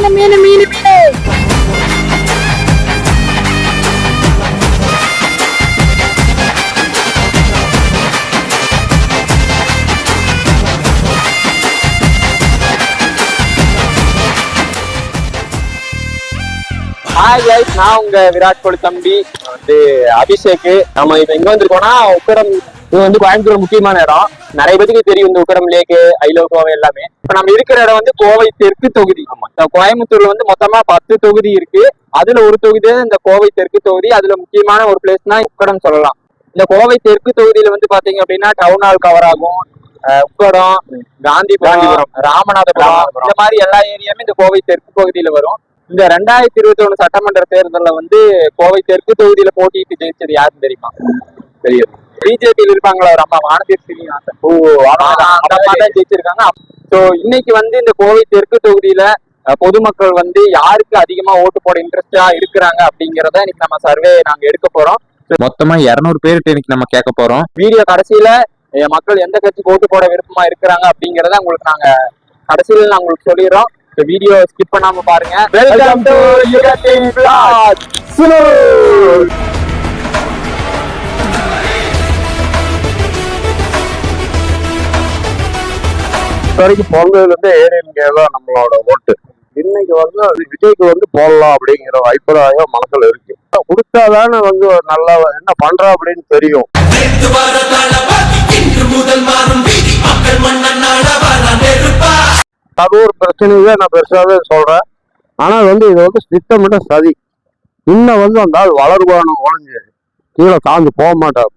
மீன் மீன் மீன் மீன். Hi guys நான் உங்க விராட் கோலி தம்பி. வந்து அபிஷேக் நம்ம இப்ப எங்க வந்திருக்கோம்னா உக்கடம் இது வந்து கோயம்புத்தூர் முக்கியமான இடம். நிறைய பேருக்கு தெரியும் இந்த உக்கடம் லேக்கு ஐலோ கோவை எல்லாமே. இப்ப நம்ம இருக்கிற இடம் வந்து கோவை தெற்கு தொகுதி. கோயம்புத்தூர்ல வந்து மொத்தமா பத்து தொகுதி இருக்கு. அதுல ஒரு தொகுதி தான் இந்த கோவை தெற்கு தொகுதி. அதுல முக்கியமான ஒரு பிளேஸ்னா உக்கடம் சொல்லலாம். இந்த கோவை தெற்கு தொகுதியில வந்து பாத்தீங்க அப்படின்னா டவுன் ஹால் கவர் ஆகும். உக்கடம் காந்திபுரம். ராமநாதபுரம். இந்த மாதிரி எல்லா ஏரியாவுமே இந்த கோவை தெற்கு பகுதியில வரும். இந்த ரெண்டாயிரத்தி இருபத்தி ஒண்ணு சட்டமன்ற தேர்தல்ல வந்து கோவை தெற்கு தொகுதியில போட்டியிட்டு ஜெயிச்சது யாருன்னு தெரியுமா? தெரியும் பிஜேபியில் இருப்பாங்களா? ஒரு அம்மா வானதீர் ஸ்ரீனிவாசன் ஓ அந்த அம்மா தான் ஜெயிச்சிருக்காங்க. சோ இன்னைக்கு வந்து இந்த கோவை தெற்கு தொகுதியில பொதுமக்கள் வந்து யாருக்கு அதிகமா ஓட்டு போட இன்ட்ரெஸ்டா இருக்கிறாங்க அப்படிங்கறத இன்னைக்கு நம்ம சர்வே நாங்க எடுக்க போறோம். மொத்தமா இருநூறு பேர்கிட்ட இன்னைக்கு நம்ம கேட்க போறோம். வீடியோ கடைசியில மக்கள் எந்த கட்சிக்கு ஓட்டு போட விருப்பமா இருக்கிறாங்க அப்படிங்கறத உங்களுக்கு நாங்க கடைசியில நான் உங்களுக்கு சொல்லிடுறோம். இந்த வீடியோ ஸ்கிப் பண்ணாம பாருங்க. பிளாக் வரைக்கும் பிறந்ததுல இருந்து ஏடிஎம்கே தான் நம்மளோட ஓட்டு. இன்னைக்கு வந்து அது விஜய்க்கு வந்து போடலாம் அப்படிங்கிற அபிப்பிராயம் மனசுல இருக்கு. கொடுத்தாதானே வந்து நல்லா என்ன பண்றா அப்படின்னு தெரியும். அது ஒரு பிரச்சனையே நான் பெருசாவே சொல்றேன். ஆனா வந்து இது வந்து திட்டமிட்ட சதி. இன்னும் வந்து அந்த ஆள் வளருவானு ஒழிஞ்சு கீழே தாழ்ந்து போக மாட்டார்.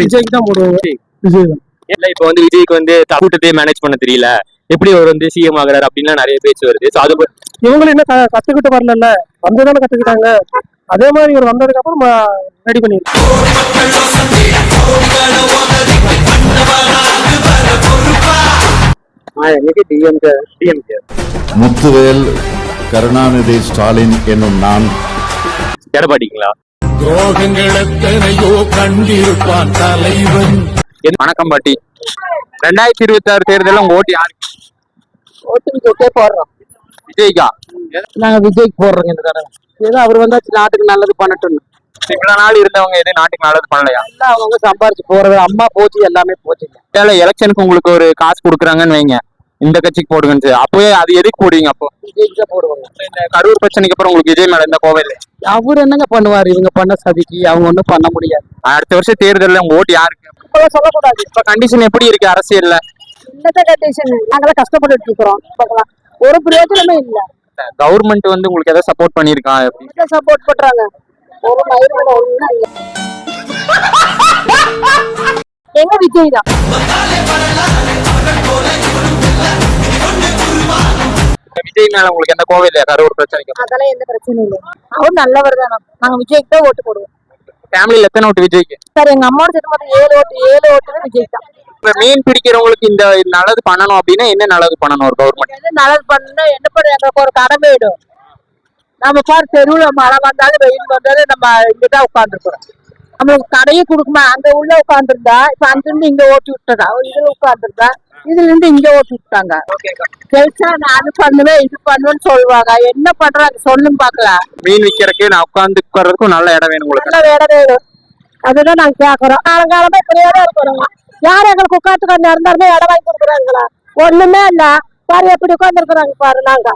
விஜய்க்கு தான் போடுவோம் விஜய் தான். இல்ல இப்ப வந்து விஜய்க்கு வந்து கூட்டத்தையே மேனேஜ் பண்ண தெரியல. எப்படி அவர் வந்து சிஎம் ஆகுறாரு அப்படின்லாம் நிறைய பேச்சு வருது. சோ அது இவங்களும் இன்னும் க- கத்துக்கிட்டு வரல வந்ததானே கத்துக்கிட்டாங்க. அதே மாதிரி இவர் வந்ததுக்கு அப்புறம் ரெடி டிஎம்கே முத்துவேல் கருணாநிதி ஸ்டாலின் என்னும் நான். எடப்பாடிங்களா? துரோகங்கள் எத்தனையோ கண்டிருப்பான் தலைவன். வணக்கம் பாட்டி. ரெண்டாயிரத்தி இருபத்தி ஆறு தேர்தலில் உங்க ஓட்டு யாருக்கு ஓட்டு விஜய்க்கே போடுறோம். விஜய்க்கா? நாங்க விஜய்க்கு போடுறோங்க இந்த தடவை. ஏதோ அவர் வந்தாச்சு நாட்டுக்கு நல்லது பண்ணட்டும். இவ்வளவு நாள் இருந்தவங்க எதுவும் நாட்டுக்கு நல்லது பண்ணலையா? அவங்க சம்பாரிச்சு போறது அம்மா போச்சு எல்லாமே இல்ல எலெக்ஷனுக்கு உங்களுக்கு ஒரு காசு கொடுக்குறாங்கன்னு வைங்க. இந்த கட்சிக்கு போடுங்கன்னு சொல்லி. அப்பவே அது எதுக்கு போடுவீங்க அப்போ? போடுவாங்க. இந்த கரூர் பிரச்சனைக்கு அப்புறம் உங்களுக்கு விஜய் மேல இந்த கோவில் அவர் என்னங்க பண்ணுவாரு? இவங்க பண்ண சதிக்கு அவங்க ஒண்ணும் பண்ண முடியாது. அடுத்த வருஷம் தேர்தல்ல உங்க ஓட்டு யாருக்கு? இப்பெல்லாம் சொல்லக்கூடாது. இப்ப கண்டிஷன் எப்படி இருக்கு அரசியல்ல? கண்டிஷன் நாங்களாம் கஷ்டப்பட்டு இருக்கிறோம். ஒரு பிரயோஜனமே இல்ல. கவர்மெண்ட் வந்து உங்களுக்கு எதாவது சப்போர்ட் பண்ணிருக்கான் எப்படி? சப்போர்ட் பண்றாங்க? ஒரு மயிரோட இல்ல. எங்க விஜய் தான்? விஜய் மேல உங்களுக்கு எந்த கோவில் இல்லையா? கரூர் பிரச்சனைக்கு அதெல்லாம் எந்த பிரச்சனையும் இல்லை. அவர் நல்லவர் தானே. நாங்க விஜய்க்கு தான் ஓட்டு போடுவோம். ஃபேமிலியில எத்தனை ஓட்டு விஜய்க்கு? சார் எங்க அம்மாவோட சேர்த்து மொத்தம் ஏழு ஓட்டு ஏழு ஓட்டுமே விஜய் தான். இப்ப மீன் பிடிக்கிறவங்களுக்கு இந்த நல்லது பண்ணணும் அப்படின்னா என்ன நல்லது பண்ணணும் ஒரு கவர்மெண்ட் எது நல்லது பண்ணா என்ன பண்ண எங்களுக்கு ஒரு கடமை இடும் நம்ம பாரு தெருவுல மழை வந்தாலும் வெயில் வந்தாலும் நம்ம இங்கதான் உட்காந்துருக்குறோம் நம்மளுக்கு கடையை கொடுக்குமா? அங்க உள்ள உட்காந்துருந்தா இப்ப அங்கிருந்து இங்க ஓட்டி விட்டுறா. இதுல உட்காந்துருந்தா இதுல இருந்து இங்க ஓட்டி விட்டாங்க. ஜெயிச்சா நான் அது பண்ணுவேன் இது பண்ணுவேன்னு சொல்லுவாங்க. என்ன பண்றாங்க சொல்லும் பாக்கலாம் மீன் விற்கிறதுக்கு நான் உட்காந்து உட்கார்றதுக்கும் நல்ல இடம் வேணும் உங்களுக்கு. நல்ல வேலை வேணும். அதுதான் நாங்க கேக்குறோம். காலங்காலமா இப்படியே தான் இருக்கிறோம் யார் எங்களுக்கு உட்காந்து கொஞ்சம் இருந்தாலுமே இடம் வாங்கி கொடுக்குறாங்களா? ஒண்ணுமே இல்ல. பாரு எப்படி உட்கார்ந்து இருக்கிறாங்க பாரு நாங்க.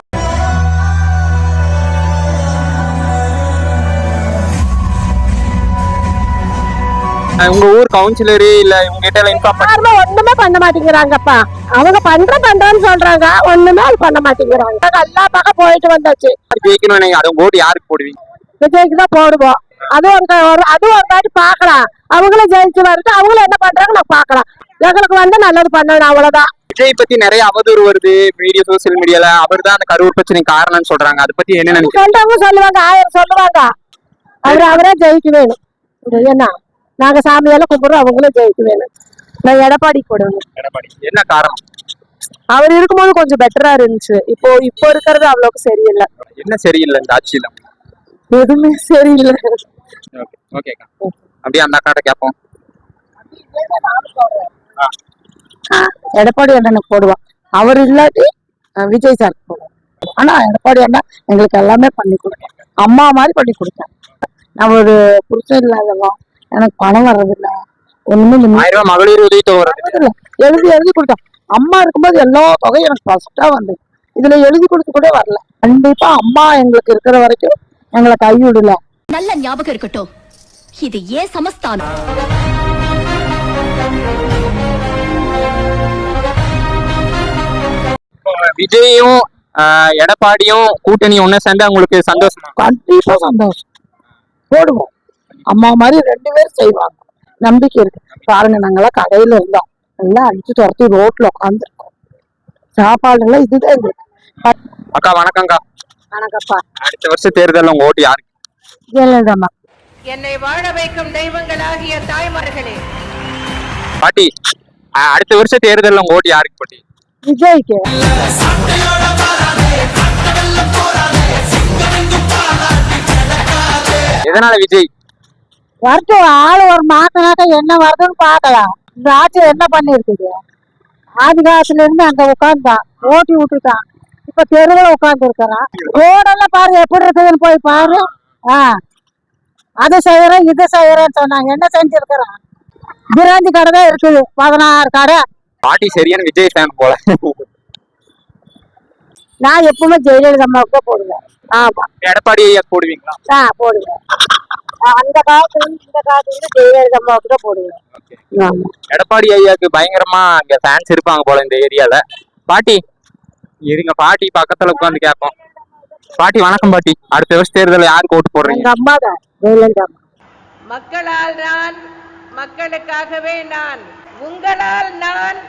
உங்க ஊர் கவுன்சிலரு இல்ல உங்க கிட்ட இன்ஃபார்ம் யாருமே ஒண்ணுமே பண்ண மாட்டேங்கிறாங்கப்பா. அவங்க பண்ற பண்றேன்னு சொல்றாங்க. ஒண்ணுமே அது பண்ண மாட்டேங்கிறாங்க. எல்லா பக்கம் போயிட்டு வந்தாச்சு. ஜெயிக்கணும் நீங்க அது ஓட்டு யாருக்கு போடுவீங்க? விஜய்க்கு தான் போடுவோம். அங்க ஒரு அதுவும் ஒரு வாட்டி பாக்கலாம் அவங்களும் ஜெயிச்சு வருது. அவங்களும் என்ன பண்றாங்க நான் பாக்கலாம் எங்களுக்கு வந்து நல்லது பண்ணணும் அவ்வளவுதான். விஜய் பத்தி நிறைய அவதூறு வருது. வீடியோ சோசியல் மீடியால அவர் தான் அந்த கரூர் பிரச்சனை காரணம்னு சொல்றாங்க. அதை பத்தி என்ன சொல்றவங்க சொல்லுவாங்க. ஆயிரம் சொல்லுவாங்க. அவரு அவரே ஜெயிக்க வேணும் என்ன நாங்க சாமியெல்லாம் கும்பிடுறோம் அவங்களும் ஜெயிக்க வேணும் நான் எடப்பாடி போடுவேன். எடப்பாடி என்ன காரணம்? அவர் இருக்கும்போது கொஞ்சம் பெட்டரா இருந்துச்சு. இப்போ இப்போ இருக்கிறது அவ்வளவுக்கு சரியில்லை. என்ன சரியில்லை இந்த ஆட்சியில? எதுவுமே சரியில்லை. ஓகேக்கா அப்படியே அந்த அக்காட்ட கேட்போம் எடப்பாடி அண்ணனுக்கு போடுவான். அவர் இல்லாட்டி விஜய் சார் போடுவான். ஆனா எடப்பாடி அண்ணா எங்களுக்கு எல்லாமே பண்ணி கொடுத்தேன். அம்மா மாதிரி பண்ணி கொடுத்தேன். நான் ஒரு புருஷன் இல்லாதவன். எனக்கு பணம் வர்றதில்ல. ஒண்ணுமே இல்லை. ஆயிரம் ரூபாய் மகளிர் உதவி தொகை வருது வர்றதில்ல. எழுதி எழுதி கொடுத்தேன் அம்மா இருக்கும்போது எல்லா தொகையும் எனக்கு ஃபர்ஸ்டா வந்தது. இதுல எழுதி கொடுத்து கூட வரல. கண்டிப்பா அம்மா எங்களுக்கு இருக்கிற வரைக்கும் எங்களை கைவிடல நல்ல ஞாபகம் இருக்கட்டும். இது ஏன் சமஸ்தானம்? விஜயும் ஆஹ், எடப்பாடியும் கூட்டணி ஒண்ணு சேர்ந்து உங்களுக்கு சந்தோஷமா? கண்டிப்பா சந்தோஷம். போடுவோம். அம்மா மாதிரி ரெண்டு பேரும் செய்வாங்க. நம்பிக்கை இருக்கு. பாருங்க நாங்கெல்லாம் கடையில இருந்தோம். எல்லாம் அடிச்சு துரத்தி ரோட்ல உட்காந்துருக்கோம் சாப்பாடு எல்லாம் இதுதான் எங்களுக்கு அக்கா வணக்கம்க்கா. வணக்கப்பா அடுத்த வருஷம் தேர்தல்ல உங்க ஓட்டு யாருக்கு? ஜெயலலிதாம்மா. என்னை வாழ வைக்கும் தெய்வங்களாகிய தாய்மார்களே. பாட்டி அடுத்த வருஷம் தேர்தல்ல உங்க ஓட்டு யாருக்கு பாட்டி? விஜய்க்கு. எதனால விஜய்? வரட்டும் ஆளு ஒரு மாத்தினாக்க என்ன வருதுன்னு பார்க்கலாம். இந்த ஆட்சி என்ன பண்ணிருக்குது ஆதி காலத்துல இருந்து அங்க உட்கார்ந்தான் ஓட்டி விட்டுட்டான். இப்ப தெருவில் உட்கார்ந்து இருக்கிறான் ரோடெல்லாம் பாரு எப்படி இருக்குதுன்னு போய் பாரு. ஆ. அதை செய்யறேன் இதை செய்யறேன்னு சொன்னாங்க. என்ன செஞ்சிருக்கிறான்? பிராந்தி கடை தான் இருக்குது. பதினாறு கடை. பாட்டி சரியான விஜய் ஃபேன் போல. நான் எப்பவுமே ஜெயலலிதா அம்மாவுக்கு போடுவேன். ஆமா. எடப்பாடி போடுவீங்களா? ஆ போடுவேன். அந்த காலத்துல இருந்து இந்த காலத்துல இருந்து ஜெயலலிதா அம்மாவுக்கு தான் போடுவேன். ஆமா எடப்பாடி ஐயாக்கு பயங்கரமா அங்க ஃபேன்ஸ் இருப்பாங்க போல இந்த ஏரியால. பாட்டி இருங்க பாட்டி பக்கத்துல உட்காந்து கேட்போம். பாட்டி வணக்கம் பாட்டி. அடுத்த வருஷம் தேர்தல் யாருக்கு ஓட்டு போடுறீங்க? அம்மா தான் ஜெயலலிதா மக்களால் நான் மக்களுக்காகவே நான் உங்களால் நான்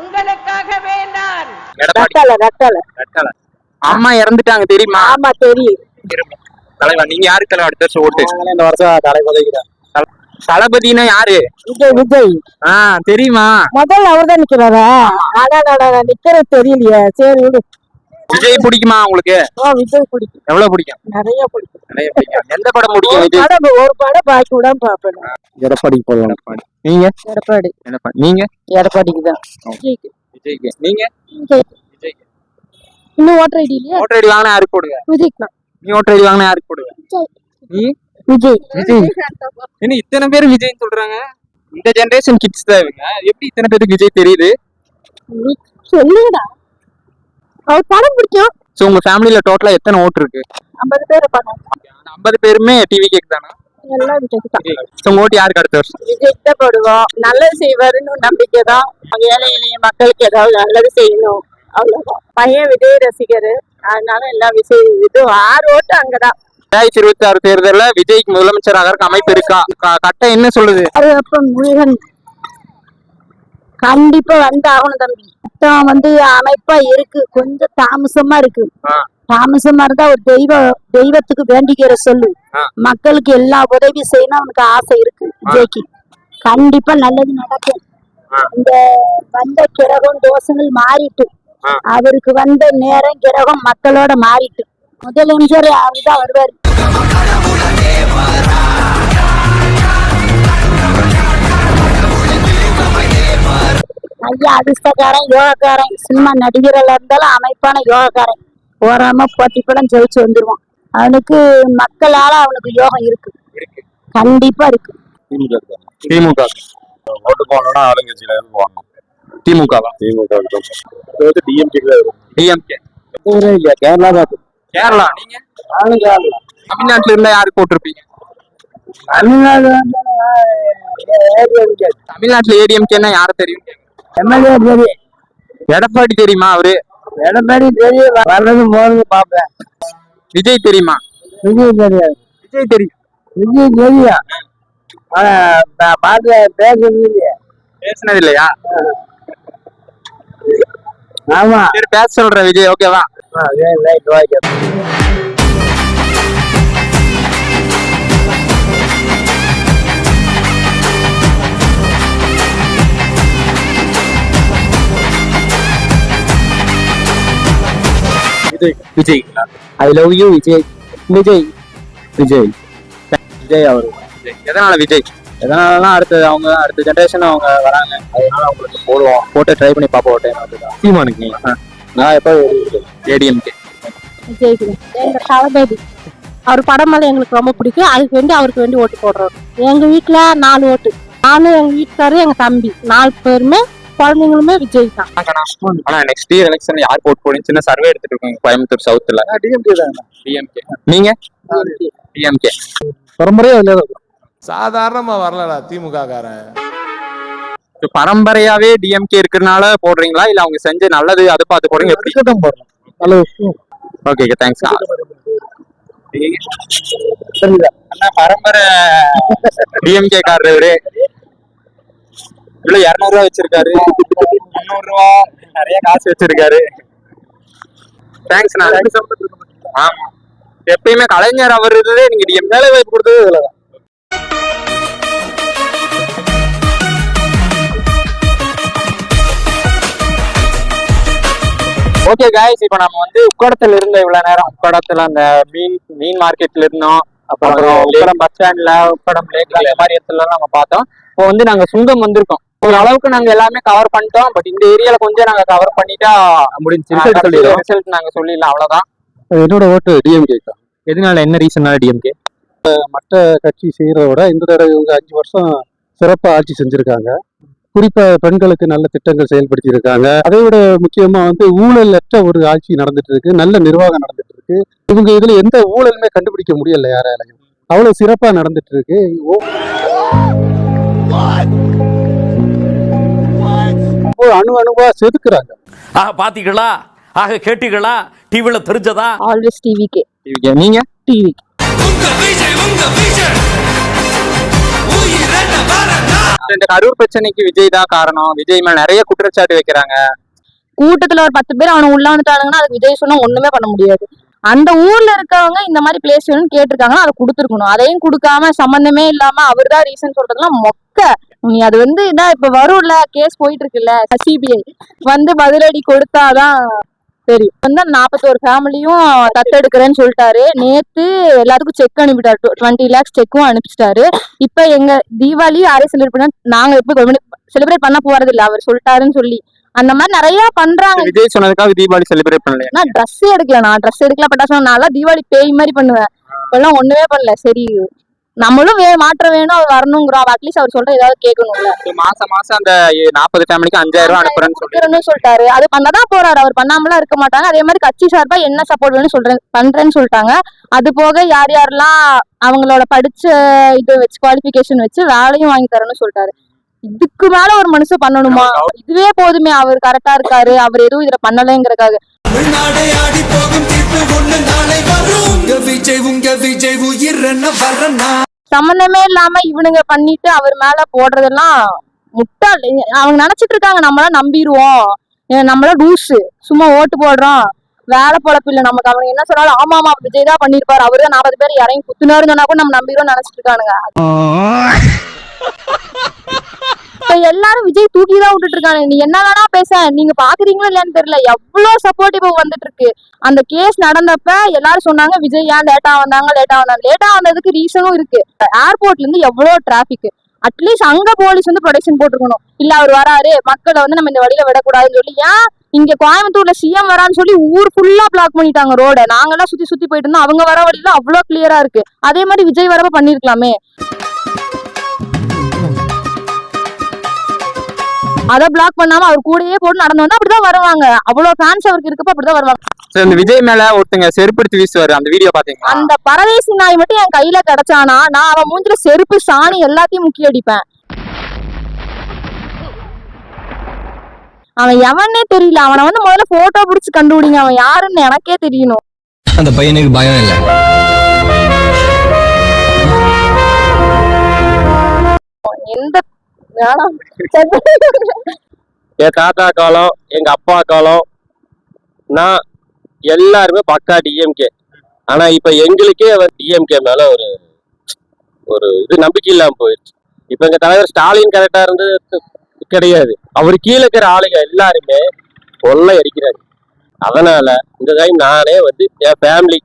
உங்களுக்காகவே நான். ரெட்டலை ரெட்டலை ரெட்டலை. அம்மா இறந்துட்டாங்க தெரியுமா? ஆமா தெரியும். தலைவா நீங்க யாருக்கு தலைவா அடுத்த வருஷம் ஓட்டு? இந்த வருஷம் தல- தளபதினா யாரு? விஜய் விஜய். ஆ தெரியுமா? முதல்ல அவர் தான் நிக்கிறாரா அதான் நிக்கிறது தெரியலையே. சரி விடு. விஜய் பிடிக்குமா உங்களுக்கு? விஜய் பிடிக்கும். எவ்வளவு பிடிக்கும்? நிறைய பிடிக்கும். நிறைய பிடிக்கும். எந்த படம் பிடிக்கும் ஒரு விஜய்? படம் ஒரு படம் பாக்கி விடாம பாப்பேன். எடப்பாடி போடலாம் எடப்பாடி. நீங்க? எடப்பாடி. எடப்பாடி. நீங்க? எடப்பாடிக்கு தான். விஜய்க்கு. விஜய்க்கு. நீங்க? விஜய்க்கு. விஜய்க்கு. இன்னும் ஓட்டர் ஐடி இல்லையா? ஓட்டர் ஐடி வாங்கினா யாருக்கு போடுங்க? விஜய்க்கு தான். நீ ஓட்டர் ஐடி வாங்கினா யாருக்கு போடுங்க நீ? விஜய். விஜய். என்ன இத்தனை பேர் விஜய்னு சொல்றாங்க? இந்த ஜெனரேஷன் கிட்ஸ் தான் இவங்க. எப்படி இத்தனை பேருக்கு விஜய் தெரியுது? நீ சொல்லுடா அவர் படம் பிடிக்கும். சோ உங்க ஃபேமிலில டோட்டலா எத்தனை ஓட்டு இருக்கு? ஐம்பது பேர் இருப்பாங்க. அந்த ஐம்பது பேருமே டிவி கேக் தானா? எல்லாம் விஜய்க்கு தான். சோ உங்க ஓட்டு யாருக்கு அடுத்த வருஷம்? விஜய்க்கு தான் போடுவோம். நல்லது செய்வாருன்னு நம்பிக்கை தான். ஏழை எளிய மக்களுக்கு ஏதாவது நல்லது செய்யணும். அவ்வளவுதான். பையன் விஜய் ரசிகர். அதனால எல்லாம் விஜய் இது ஆறு ஓட்டு அங்கதான். ரெண்டாயிரத்தி இருபத்தி ஆறு தேர்தல்ல விஜய்க்கு முதலமைச்சர் ஆகிறதுக்கு அமைப்பு இருக்கா? க- கட்டம் என்ன சொல்லுது? அது அப்புறம் முருகன். கண்டிப்பா வந்து ஆகணும் தம்பி. மொத்தம் வந்து அமைப்பா இருக்கு. கொஞ்சம் தாமசமா இருக்கு. தாமசமா இருந்தா ஒரு தெய்வ தெய்வத்துக்கு வேண்டிக்கிற சொல்லு. மக்களுக்கு எல்லா உதவி செய்யணும் அவனுக்கு ஆசை இருக்கு விஜய்க்கு. கண்டிப்பா நல்லது நடக்கும். இந்த வந்த கிரகம் தோஷங்கள் மாறிட்டு. அவருக்கு வந்த நேரம் கிரகம் மக்களோட மாறிட்டு முதலமைச்சர் அவர்தான் வருவாரு ஐயா அதிர்ஷ்டக்காரன் யோகக்காரன் சினிமா நடிகர்கள் இருந்தாலும் அமைப்பான யோகக்காரன் போறாம போட்டி படம் ஜெயிச்சு வந்துருவான் அவனுக்கு மக்களால அவனுக்கு யோகம் இருக்கு இருக்கு கண்டிப்பா இருக்கு திமுக ஓட்டு போனோம்னா ஆளுங்கட்சியில இருந்து போடணும் திமுக திமுக வந்து டிஎம்கே கேரளா தான் கேரளா நீங்க? தமிழ்நாட்டுல இருந்தா யாருக்கு போட்டிருப்பீங்க? தமிழ்நாடு தமிழ்நாட்டுல ஏடிஎம்கேன்னா யாரு தெரியும்? எம்எல்ஏ தெரியும். எடப்பாடி தெரியுமா அவரு? எடப்பாடி தெரியும். வர்றது போறது பாப்பேன் விஜய் தெரியுமா? விஜய் தெரியாது. விஜய் தெரியும். விஜய் தெரியும். ஆனா பார்த்து பேசுறது இல்லையே. பேசுனது இல்லையா? ஆமா. சரி பேச சொல்றேன் விஜய். ஓகேவா right okay Vijay. Vijay. I love you Vijay. Vijay. Vijay. Vijay அவர் எதனால விஜய்? எதனாலனா அடுத்த அவங்க அடுத்த ஜெனரேஷன் அவங்க வராங்க. அதனால அவங்களுக்கு போடுவோம். போட்டு ட்ரை பண்ணி பார்ப்போம் டைம் அதுதான் சீமானுக்கு நான் எப்போ ஏடிஎம்கே தளபதி அவர் படம் மேல எங்களுக்கு ரொம்ப பிடிக்கும். அதுக்கு வேண்டி அவருக்கு வேண்டி ஓட்டு போடுறோம். எங்க வீட்டுல நாலு ஓட்டு. நானும் எங்க வீட்டுக்காரு எங்க தம்பி. நாலு பேருமே குழந்தைங்களுமே விஜய் தான் ஆனா நெக்ஸ்ட் இயர் எலெக்ஷன் யார் போட் போடுன்னு சின்ன சர்வே எடுத்துட்டு இருக்கோம். கோயம்புத்தூர் சவுத்துல டிஎம்கே தான் டிஎம்கே நீங்க? டிஎம்கே பரம்பரையா இல்ல சாதாரணமா வரலடா திமுக காரன் பரம்பரையாவே டிஎம்கே இருக்கிறனால போடுறீங்களா? இல்ல அவங்க செஞ்ச நல்லது அதை பார்த்து போடுறீங்க எப்படி? நல்ல ஓகே தேங்க்ஸ் அண்ணா பரம்பரை டிஎம்கே காரர் இவரு. இவ்வளவு இருநூறு ரூபா வச்சிருக்காரு. முந்நூறு ரூபா நிறைய காசு வச்சிருக்காரு. தேங்க்ஸ் ஆமா. எப்பயுமே கலைஞர் அவர் இருந்ததே நீங்க டிஎம் வேலை வாய்ப்பு கொடுத்தது இதுலதான். ஓகே காய்ஸ் இப்போ நம்ம வந்து உக்கடத்துல இருந்த இவ்வளவு நேரம் உக்கடத்துல அந்த மீன் மீன் மார்க்கெட்ல இருந்தோம். அப்புறம் உக்கடம் பஸ் ஸ்டாண்ட்ல உக்கடம் லேக்ல இந்த மாதிரி இடத்துல நம்ம பார்த்தோம். இப்போ வந்து நாங்க சுங்கம் வந்திருக்கோம். ஒரு அளவுக்கு நாங்க எல்லாமே கவர் பண்ணிட்டோம். பட் இந்த ஏரியால கொஞ்சம் நாங்க கவர் பண்ணிட்டா முடிஞ்சு ரிசல்ட் நாங்க சொல்லிடலாம். அவ்வளவுதான். என்னோட ஓட்டு டிஎம்கே தான் எதனால என்ன ரீசன்னால டிஎம்கே மற்ற கட்சி செய்யறத விட இந்த தடவை இவங்க அஞ்சு வருஷம் சிறப்பா ஆட்சி செஞ்சிருக்காங்க. குறிப்பா பெண்களுக்கு நல்ல திட்டங்கள் செயல்படுத்தி இருக்காங்க அதை விட முக்கியமா வந்து ஊழலற்ற ஒரு ஆட்சி நடந்துட்டு இருக்கு. நல்ல நிர்வாகம் நடந்துட்டு இருக்கு. இவங்க இதுல எந்த ஊழலுமே கண்டுபிடிக்க முடியல யாராலையும். அவ்வளவு சிறப்பா நடந்துட்டு இருக்கு. அணு அணுவா செதுக்குறாங்க. ஆக பாத்தீங்களா? ஆக கேட்டீங்களா? டிவில தெரிஞ்சதா? ஆல்வேஸ் டிவிக்கே டிவிக்கே நீங்க? டிவி இந்த கரூர் பிரச்சனைக்கு விஜய் தான் காரணம். விஜய் மேல நிறைய குற்றச்சாட்டு வைக்கிறாங்க. கூட்டத்துல ஒரு பத்து பேர் அவனை உள்ள வந்துட்டானுங்கன்னா அதுக்கு விஜய் சொன்னா ஒண்ணுமே பண்ண முடியாது. அந்த ஊர்ல இருக்கவங்க இந்த மாதிரி பிளேஸ் வேணும்னு கேட்டிருக்காங்கன்னா அதை கொடுத்துருக்கணும். அதையும் கொடுக்காம சம்பந்தமே இல்லாம அவர் தான் ரீசன் சொல்றதுலாம் மொக்க. நீ அது வந்து இதான் இப்ப வரும்ல கேஸ் போயிட்டு இருக்குல்ல சிபிஐ. வந்து பதிலடி கொடுத்தாதான் தெரியும் வந்து நாற்பத்தோரு ஃபேமிலியும் தத்தெடுக்கிறேன்னு சொல்லிட்டாரு. நேத்து எல்லாத்துக்கும் செக் அனுப்பிட்டாரு. டுவெண்ட்டி லேக்ஸ் செக்கும் அனுப்பிச்சிட்டாரு. இப்ப எங்க தீபாவளி யாரையும் செலிப்ரேட் பண்ண நாங்க எப்போ செலிப்ரேட் பண்ண போறது இல்ல. அவர் சொல்லிட்டாருன்னு சொல்லி. அந்த மாதிரி நிறைய பண்றாங்க. விஜய் சொன்னதுக்காக தீபாவளி செலிப்ரேட் பண்ணலையா? நான் ட்ரெஸ் எடுக்கல நான் ட்ரெஸ் எடுக்கல பட்டாசு நான் தீபாவளி பேய் மாதிரி பண்ணுவேன். இப்பெல்லாம் ஒண்ணுமே பண்ணல. சரி நம்மளும் வே மாற்றம் வேணும் அவர் வரணுங்கிறோம் அட்லீஸ்ட் அவர் சொல்ற ஏதாவது கேட்கணும்ல. மாசம் மாசம் அந்த நாற்பது ஃபேமிலிக்கு அஞ்சாயிரம் ரூபாய் அனுப்புறேன்னு சொல்லிட்டாரு. அது பண்ணதான் போறாரு. அவர் பண்ணாமலாம் இருக்க மாட்டாங்க. அதே மாதிரி கட்சி சார்பா என்ன சப்போர்ட் வேணும் சொல்றேன் பண்றேன்னு சொல்லிட்டாங்க. அது போக யார் யாரெல்லாம் அவங்களோட படிச்ச இது வச்சு குவாலிஃபிகேஷன் வச்சு வேலையும் வாங்கி தரேன்னு சொல்லிட்டாரு. இதுக்கு மேல ஒரு மனுஷன் பண்ணணுமா? இதுவே போதுமே. அவர் கரெக்டா இருக்காரு. அவர் எதுவும் இதுல பண்ணலைங்கிறக்காக தமிழ்நாடே ஆடி போகும் தீர்ப்பு ஒண்ணு நாளை வரும். உங்க விஜய் உங்க விஜய் உயிரென்ன வரனா சம்பந்தமே இல்லாம இவனுங்க பண்ணிட்டு அவர் மேல போடுறதெல்லாம் முட்டாள் அவங்க நினைச்சிட்டு இருக்காங்க நம்மளாம் நம்பிடுவோம் நம்மள லூசு. சும்மா ஓட்டு போடுறோம். வேலை பொழப்பு இல்ல நமக்கு. அவங்க என்ன சொன்னாலும் ஆமா ஆமா விஜய் தான் பண்ணிருப்பாரு. அவரு தான் நாற்பது பேர் இறங்கி குத்துனாருன்னு சொன்னா கூட நம்ம நம்பிடுவோம் நினைச்சிட்டு இருக்கானுங்க. இப்ப எல்லாரும் விஜய் தூக்கி தான் விட்டுட்டு இருக்காங்க நீ என்ன வேணா பேச. நீங்க பாக்குறீங்களா இல்லையான்னு தெரியல. எவ்வளவு சப்போர்ட் இப்போ வந்துட்டு இருக்கு அந்த கேஸ் நடந்தப்ப எல்லாரும் சொன்னாங்க விஜய் ஏன் லேட்டா வந்தாங்க? லேட்டா வந்தாங்க லேட்டா வந்ததுக்கு ரீசனும் இருக்கு. ஏர்போர்ட்ல இருந்து எவ்வளவு டிராபிக் அட்லீஸ்ட் அங்க போலீஸ் வந்து ப்ரொடெக்ஷன் போட்டுருக்கணும். இல்ல அவர் வராரு மக்களை வந்து நம்ம இந்த வழியில விடக்கூடாதுன்னு சொல்லி ஏன் இங்க கோயம்புத்தூர்ல சிஎம் வரான்னு சொல்லி ஊர் ஃபுல்லா பிளாக் பண்ணிட்டாங்க ரோட நாங்கெல்லாம் சுத்தி சுத்தி போயிட்டு இருந்தோம். அவங்க வர வழியில அவ்வளவு கிளியரா இருக்கு. அதே மாதிரி விஜய் வரப்ப பண்ணிருக்கலாமே. அத பிளாக் பண்ணாம அவர் கூடயே போட்டு நடந்து வந்தா அப்படிதான் வருவாங்க. அவ்வளவு ஃபேன்ஸ் அவருக்கு இருக்கப்ப அப்படிதான் வருவாங்க. சரி இந்த விஜய் மேல ஒருத்தங்க செருப்படுத்தி வீசுவாரு அந்த வீடியோ பாத்தீங்களா? அந்த பரதேசி நாய் மட்டும் என் கையில கிடைச்சானா நான் அவன் மூஞ்சில செருப்பு சாணி எல்லாத்தையும் முக்கி அடிப்பேன். அவன் எவனே தெரியல அவனை வந்து முதல்ல போட்டோ புடிச்சு கண்டுபிடிங்க அவன் யாருன்னு எனக்கே தெரியணும். அந்த பையனுக்கு பயம் இல்ல. எந்த. என் தாத்தா காலம் எங்க அப்பா காலம் நான் எல்லாருமே பக்கா டிஎம்கே ஆனா இப்ப எங்களுக்கே டிஎம்கே மேல ஒரு ஒரு இது நம்பிக்கை இல்லாம போயிடுச்சு இப்ப எங்க தலைவர் ஸ்டாலின் கரெக்டா இருந்தது கிடையாது. அவர் கீழே இருக்கிற ஆளுங்க எல்லாருமே கொள்ளை அடிக்கிறாரு அதனால இந்த டைம் நானே வந்து என் ஃபேமிலி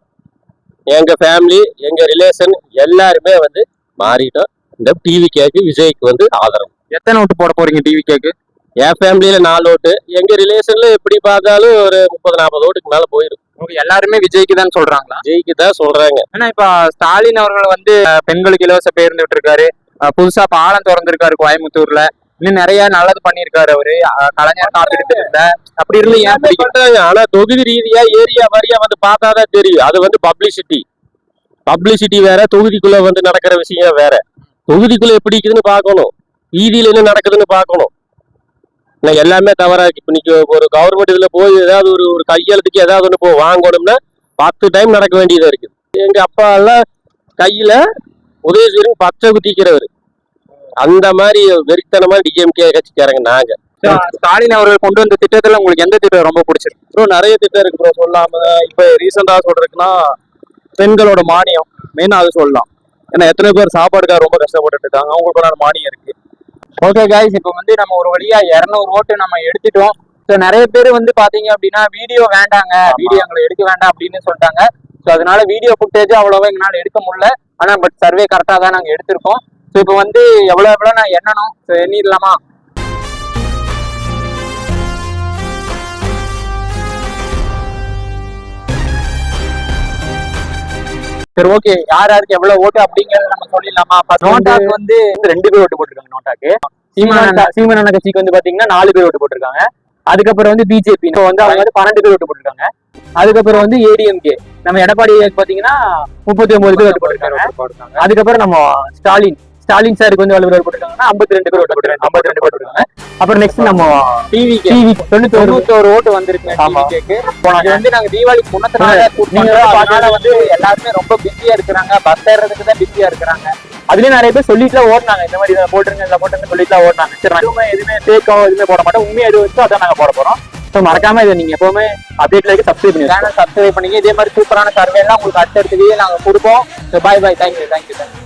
எங்க ஃபேமிலி எங்க ரிலேஷன் எல்லாருமே வந்து மாறிட்டோம். இந்த டிவி கேக்கு விஜய்க்கு வந்து ஆதரவு. எத்தனை ஓட்டு போட போறீங்க டிவி கேக்கு என் ஃபேமிலியில நாலு ஓட்டு. எங்க ரிலேஷன்ல எப்படி பார்த்தாலும் ஒரு முப்பது நாற்பது ஓட்டுக்கு மேல போயிடும் எல்லாருமே விஜய்க்கு தான் சொல்றாங்களா? ஜெயிக்கு தான் சொல்றாங்க. ஏன்னா இப்ப ஸ்டாலின் அவர்கள் வந்து பெண்களுக்கு இலவச பேருந்து விட்டுருக்காரு. புதுசா பாலம் திறந்திருக்காரு கோயம்புத்தூர்ல. இன்னும் நிறைய நல்லது பண்ணியிருக்காரு அவரு. கலைஞர் காப்பீடு இல்ல அப்படி இருந்து ஏன் பண்றாங்க? ஆனா தொகுதி ரீதியா ஏரியா வாரியா வந்து பார்த்தாதான் தெரியும். அது வந்து பப்ளிசிட்டி பப்ளிசிட்டி வேற தொகுதிக்குள்ள வந்து நடக்கிற விஷயம் வேற. தொகுதிக்குள்ள எப்படி இருக்குதுன்னு பார்க்கணும். வீதியில என்ன நடக்குதுன்னு பார்க்கணும். இல்ல எல்லாமே தவறா இருக்கு. இப்ப நீங்க ஒரு கவர்மெண்ட் இதுல போய் ஏதாவது ஒரு ஒரு கையெழுத்துக்கு ஏதாவது ஒண்ணு போ வாங்கணும்னா பத்து டைம் நடக்க வேண்டியதா இருக்குது எங்க அப்பா எல்லாம் கையில உதயசூரியன் பச்சை குத்திக்கிறவர். அந்த மாதிரி வெறித்தனமா டிஎம்கே கட்சிக்காரங்க நாங்க. ஸ்டாலின் அவர்கள் கொண்டு வந்த திட்டத்துல உங்களுக்கு எந்த திட்டம் ரொம்ப பிடிச்சிருக்கு? ப்ரோ நிறைய திட்டம் இருக்கு ப்ரோ சொல்லாம. இப்ப ரீசெண்டா சொல்றதுக்குன்னா பெண்களோட மானியம். மெயினா அது சொல்லலாம். ஏன்னா எத்தனை பேர் சாப்பாடுக்காக ரொம்ப கஷ்டப்பட்டுட்டு இருக்காங்க. அவங்களுக்கு மானியம் இருக்கு. ஓகே கைஸ் இப்போ வந்து நம்ம ஒரு வழியா இரநூறு ஓட்டு நம்ம எடுத்துட்டோம். ஸோ நிறைய பேர் வந்து பாத்தீங்க அப்படின்னா வீடியோ வேண்டாங்க வீடியோ எங்களை எடுக்க வேண்டாம் அப்படின்னு சொல்லிட்டாங்க. ஸோ அதனால வீடியோ ஃபுட்டேஜ் அவ்வளோவா எங்களால் எடுக்க முடியல. ஆனா பட் சர்வே கரெக்டாக தான் நாங்கள் எடுத்திருக்கோம். ஸோ இப்போ வந்து எவ்வளோ எவ்வளோ நான் எண்ணணும்? ஸோ எண்ணிடலாமா சரி ஓகே யார் யாருக்கு எவ்வளவு ஓட்டு அப்படிங்கறத நம்ம சொல்லிடலாமா? நோட்டாக்கு வந்து ரெண்டு பேர் ஓட்டு போட்டிருக்காங்க நோட்டாக்கு. சீமான் சீமான் கட்சிக்கு வந்து பாத்தீங்கன்னா நாலு பேர் ஓட்டு போட்டிருக்காங்க. அதுக்கப்புறம் வந்து பிஜேபி வந்து அவங்க வந்து பன்னெண்டு பேர் ஓட்டு போட்டிருக்காங்க. அதுக்கப்புறம் வந்து ஏடிஎம்கே நம்ம எடப்பாடி பாத்தீங்கன்னா முப்பத்தி ஒன்பது பேர் ஓட்டு போட்டிருக்காங்க. அதுக்கப்புறம் நம்ம ஸ்டாலின். ஸ்டாலின் சாருக்கு வந்து பேர் போட்டிருக்காங்கன்னா ஐம்பத்தி ரெண்டு பேர் ஓட்டு போட்டிருக்காங்க. ஐம்பத்தி ரெண்டு போட்டிருக்காங்க. அப்புறம் நெக்ஸ்ட் நம்ம டிவி டிவி ஓட்டு வந்திருக்கு டிவிக்கு இது வந்து நாங்க தீபாவளிக்கு முன்னத்தினால வந்து எல்லாருமே ரொம்ப பிஸியா இருக்கிறாங்க. பஸ் ஏறதுக்கு தான் பிஸியா இருக்கிறாங்க. அதுலயும் நிறைய பேர் சொல்லிட்டுலாம் ஓடினாங்க. இந்த மாதிரி இதை போட்டுருங்க இதை போட்டுருங்க சொல்லிட்டுலாம் ஓடினாங்க. சரி எதுவுமே எதுவுமே ஃபேக்கோ எதுவுமே போட மாட்டோம். உண்மையா எது வச்சோ அதான் நாங்க போட போறோம். ஸோ மறக்காம இதை நீங்க எப்பவுமே அப்டேட்ல இருக்க சப்ஸ்கிரைப் பண்ணி சேனல் சப்ஸ்கிரைப் பண்ணி இதே மாதிரி சூப்பரான சர்வே எல்லாம் உங்களுக்கு அடுத்தடுத்த வீடியோ நாங்க கொடுப்போம். So bye bye thank you thank you thank you